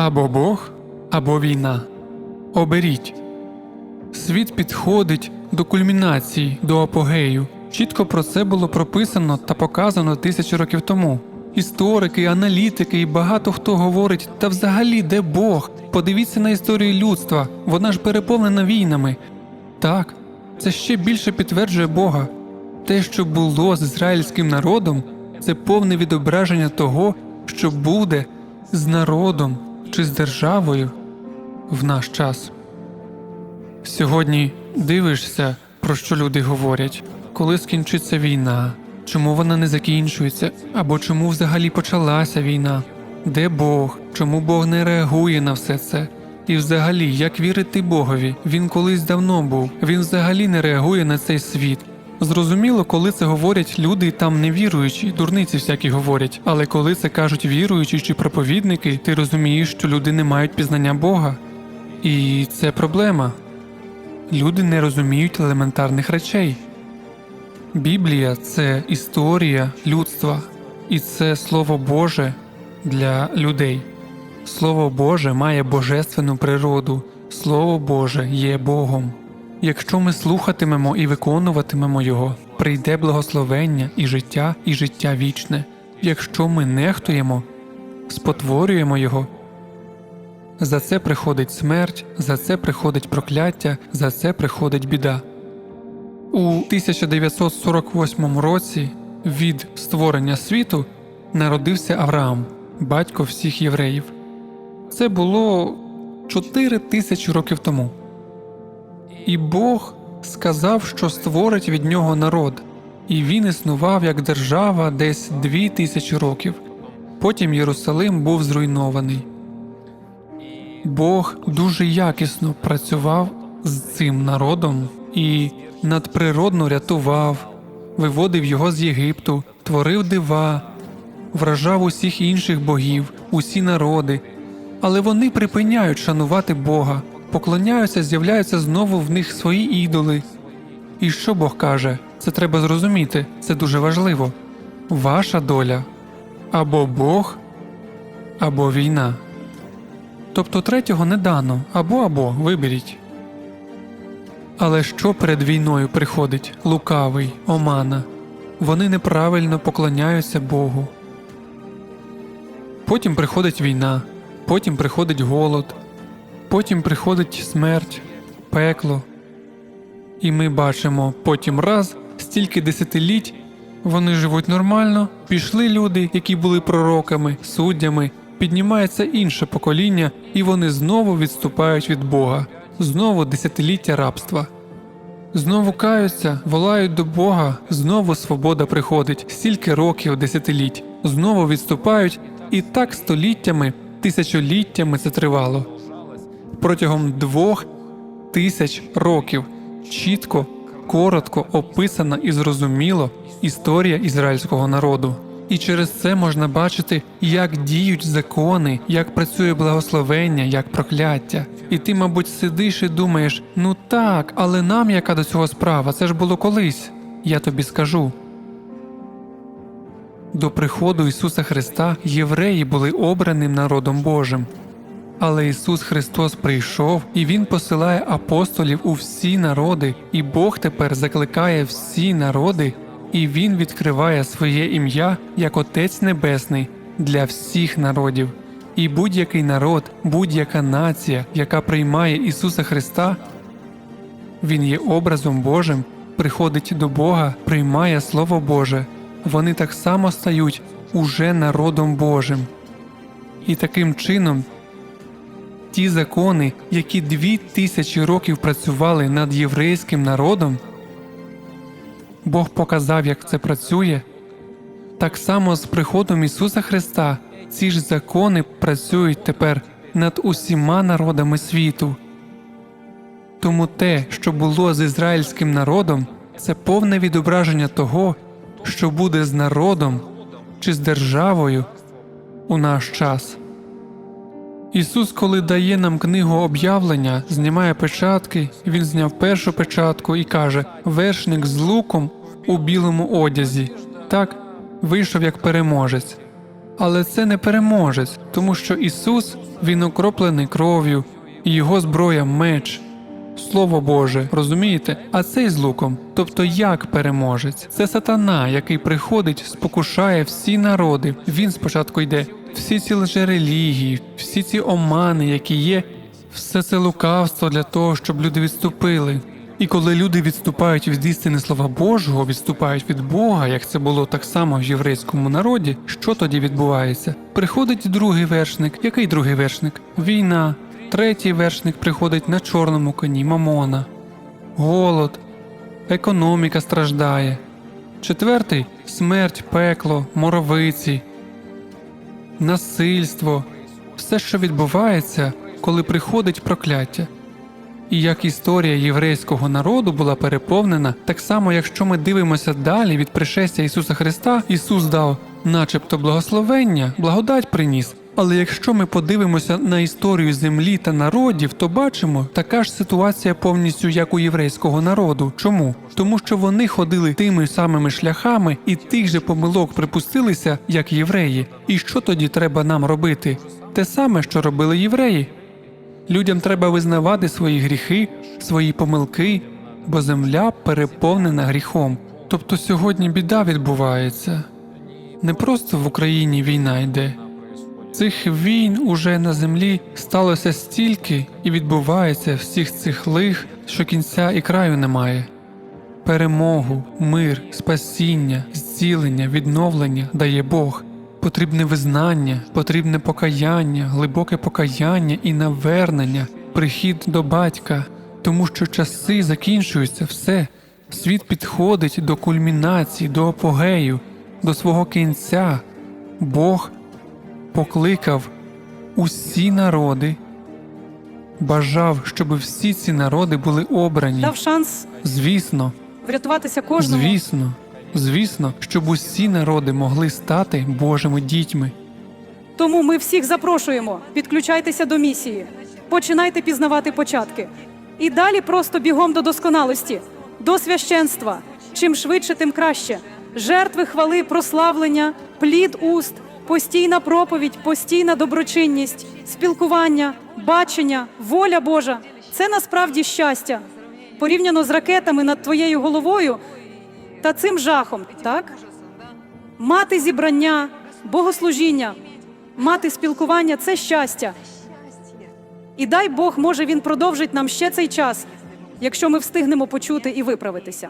Або Бог, або війна. Оберіть. Світ підходить до кульмінації, до апогею. Чітко про це було прописано та показано тисячі років тому. Історики, аналітики і багато хто говорить, та взагалі де Бог? Подивіться на історію людства, вона ж переповнена війнами. Так, це ще більше підтверджує Бога. Те, що було з ізраїльським народом, це повне відображення того, що буде з народом чи з державою в наш час. Сьогодні дивишся, про що люди говорять, коли скінчиться війна, чому вона не закінчується, або чому взагалі почалася війна, де Бог, чому Бог не реагує на все це. І взагалі, як вірити Богові? Він колись давно був, він взагалі не реагує на цей світ. Зрозуміло, коли це говорять люди там невіруючі, дурниці всякі говорять, але коли це кажуть віруючі чи проповідники, ти розумієш, що люди не мають пізнання Бога. І це проблема. Люди не розуміють елементарних речей. Біблія це історія людства, і це Слово Боже для людей. Слово Боже має божественну природу, Слово Боже є Богом. Якщо ми слухатимемо і виконуватимемо Його, прийде благословення і життя, і життя вічне. Якщо ми нехтуємо, спотворюємо Його, за це приходить смерть, за це приходить прокляття, за це приходить біда. У 1948 році від створення світу народився Авраам, батько всіх євреїв. Це було 4 тисячі років тому. І Бог сказав, що створить від нього народ, і він існував як держава десь дві тисячі років. Потім Єрусалим був зруйнований. Бог дуже якісно працював з цим народом і надприродно рятував, виводив його з Єгипту, творив дива, вражав усіх інших богів, усі народи, але вони припиняють шанувати Бога, поклоняються, з'являються знову в них свої ідоли. І що Бог каже? Це треба зрозуміти, це дуже важливо. Ваша доля або Бог, або війна. Тобто третього не дано або або виберіть. Але що перед війною приходить лукавий, омана? Вони неправильно поклоняються Богу. Потім приходить війна, потім приходить голод, потім приходить смерть, пекло. І ми бачимо потім раз стільки десятиліть вони живуть нормально, пішли люди, які були пророками, суддями, піднімається інше покоління, і вони знову відступають від Бога, знову десятиліття рабства. Знову каються, волають до Бога, знову свобода приходить, стільки років, десятиліть, знову відступають, і так століттями, тисячоліттями це тривало. Протягом двох тисяч років чітко, коротко описана і зрозуміло історія ізраїльського народу. І через це можна бачити, як діють закони, як працює благословення, як прокляття. І ти, мабуть, сидиш і думаєш: ну так, але нам яка до цього справа? Це ж було колись. Я тобі скажу. До приходу Ісуса Христа євреї були обраним народом Божим. Але Ісус Христос прийшов і Він посилає апостолів у всі народи, і Бог тепер закликає всі народи, і Він відкриває своє ім'я як Отець Небесний для всіх народів. І будь-який народ, будь-яка нація, яка приймає Ісуса Христа, Він є образом Божим, приходить до Бога, приймає Слово Боже. Вони так само стають уже народом Божим. І таким чином ті закони, які дві тисячі років працювали над єврейським народом, Бог показав, як це працює. Так само з приходом Ісуса Христа ці ж закони працюють тепер над усіма народами світу. Тому те, що було з ізраїльським народом, це повне відображення того, що буде з народом чи з державою у наш час. Ісус, коли дає нам книгу об'явлення, знімає печатки, Він зняв першу печатку і каже: Вершник з луком у білому одязі. Так вийшов як переможець. Але це не переможець, тому що Ісус він окроплений кров'ю, і його зброя меч. Слово Боже, розумієте? А цей з луком, тобто як переможець, це сатана, який приходить, спокушає всі народи. Він спочатку йде. Всі ці лжерелігії, всі ці омани, які є, все це лукавство для того, щоб люди відступили. І коли люди відступають від істини слова Божого, відступають від Бога, як це було так само в єврейському народі, що тоді відбувається? Приходить другий вершник. Який другий вершник? Війна. Третій вершник приходить на чорному коні Мамона. Голод. Економіка страждає. Четвертий смерть, пекло, моровиці, насильство. Все, що відбувається, коли приходить прокляття. І як історія єврейського народу була переповнена, так само, якщо ми дивимося далі від пришестя Ісуса Христа, Ісус дав, начебто, благословення, благодать приніс. Але якщо ми подивимося на історію землі та народів, то бачимо така ж ситуація повністю як у єврейського народу. Чому? Тому що вони ходили тими самими шляхами і тих же помилок припустилися, як євреї. І що тоді треба нам робити? Те саме, що робили євреї. Людям треба визнавати свої гріхи, свої помилки, бо земля переповнена гріхом. Тобто сьогодні біда відбувається. Не просто в Україні війна йде. Цих війн уже на землі сталося стільки і відбувається всіх цих лих, що кінця і краю немає. Перемогу, мир, спасіння, зцілення, відновлення дає Бог. Потрібне визнання, потрібне покаяння, глибоке покаяння і навернення, прихід до батька, тому що часи закінчуються все. Світ підходить до кульмінації, до апогею, до свого кінця. Бог покликав усі народи, бажав, щоб всі ці народи були обрані. Дав шанс Звісно, врятуватися кожному. звісно, звісно, щоб усі народи могли стати Божими дітьми. Тому ми всіх запрошуємо. Підключайтеся до місії. Починайте пізнавати початки. І далі просто бігом до досконалості, до священства. Чим швидше, тим краще. Жертви хвали, прославлення, плід уст, постійна проповідь, постійна доброчинність, спілкування, бачення, воля Божа це насправді щастя. Порівняно з ракетами над твоєю головою та цим жахом, так? Мати зібрання, богослужіння, мати спілкування це щастя. І дай Бог, може, він продовжить нам ще цей час, якщо ми встигнемо почути і виправитися.